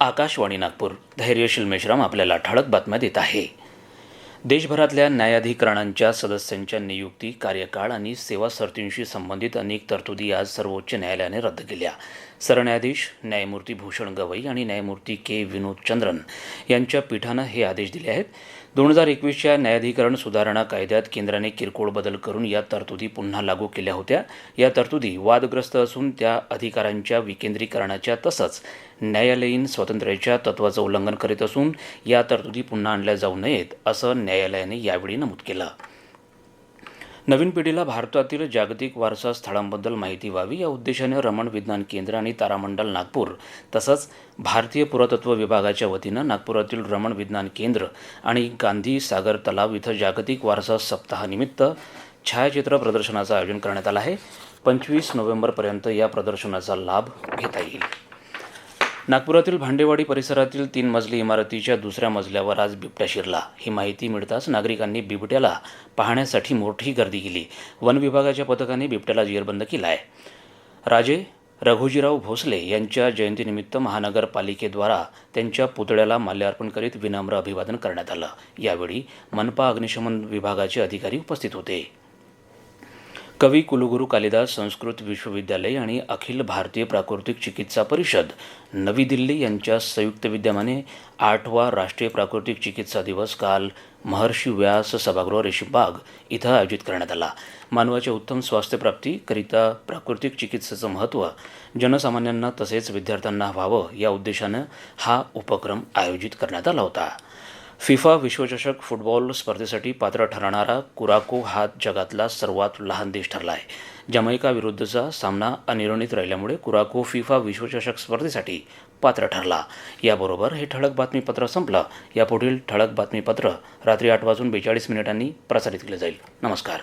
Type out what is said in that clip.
आकाशवाणी नागपूर. धैर्यशील मेश्राम आपल्याला ठळक बातम्या देत आहे. देशभरातल्या न्यायाधिकरणांच्या सदस्यांच्या नियुक्ती कार्यकाळ आणि सेवा सर्तींशी संबंधित अनेक तरतुदी आज सर्वोच्च न्यायालयाने रद्द केल्या. सरन्यायाधीश न्यायमूर्ती भूषण गवई आणि न्यायमूर्ती के. विनोद चंद्रन यांच्या पीठानं हे आदेश दिले आहेत. दोन हजार एकवीसच्या न्यायाधिकरण सुधारणा कायद्यात केंद्राने किरकोळ बदल करून या तरतुदी पुन्हा लागू केल्या होत्या. या तरतुदी वादग्रस्त असून त्या अधिकारांच्या विकेंद्रीकरणाच्या तसंच न्यायालयीन स्वातंत्र्याच्या तत्वाचं उल्लंघन करीत असून या तरतुदी पुन्हा आणल्या जाऊ नयेत असं न्यायालयाने यावेळी नमूद केलं. नवीन पिढीला भारतातील जागतिक वारसा स्थळांबद्दल माहिती व्हावी या उद्देशाने रमण विज्ञान केंद्र आणि तारामंडल नागपूर तसंच भारतीय पुरातत्व विभागाच्या वतीनं नागपुरातील रमण विज्ञान केंद्र आणि गांधी सागर तलाव इथं जागतिक वारसा सप्ताहानिमित्त छायाचित्र प्रदर्शनाचं आयोजन करण्यात आलं आहे. पंचवीस नोव्हेंबरपर्यंत या प्रदर्शनाचा लाभ घेता येईल. नागपुरातील भांडेवाडी परिसरातील तीन मजली इमारतीच्या दुसऱ्या मजल्यावर आज बिबट्या शिरला. ही माहिती मिळताच नागरिकांनी बिबट्याला पाहण्यासाठी मोठी गर्दी केली. वन विभागाच्या पथकाने बिबट्याला जेरबंद केला आहे राजे रघुजीराव भोसले यांच्या जयंतीनिमित्त महानगरपालिकेद्वारा त्यांच्या पुतळ्याला माल्यार्पण करीत विनम्र अभिवादन करण्यात आलं. यावेळी मनपा अग्निशमन विभागाचे अधिकारी उपस्थित होते. कवी कुलगुरू कालिदास संस्कृत विश्वविद्यालय आणि अखिल भारतीय प्राकृतिक चिकित्सा परिषद नवी दिल्ली यांच्या संयुक्त विद्यमाने आठवा राष्ट्रीय प्राकृतिक चिकित्सा दिवस काल महर्षी व्यास सभागृह रेशीमबाग इथं आयोजित करण्यात आला. मानवाच्या उत्तम स्वास्थ्यप्राप्तीकरिता प्राकृतिक चिकित्सेचं महत्त्व जनसामान्यांना तसेच विद्यार्थ्यांना व्हावं या उद्देशानं हा उपक्रम आयोजित करण्यात आला होता. फिफा विश्वचषक फुटबॉल स्पर्धेसाठी पात्र ठरणारा कुराको हा जगातला सर्वात लहान देश ठरला आहे जमैका विरुद्धचा सामना अनिर्णित राहिल्यामुळे कुराको फिफा विश्वचषक स्पर्धेसाठी पात्र ठरला. याबरोबर हे ठळक बातमीपत्र संपलं. यापुढील ठळक बातमीपत्र रात्री आठ वाजून बेचाळीस मिनिटांनी प्रसारित केलं जाईल. नमस्कार.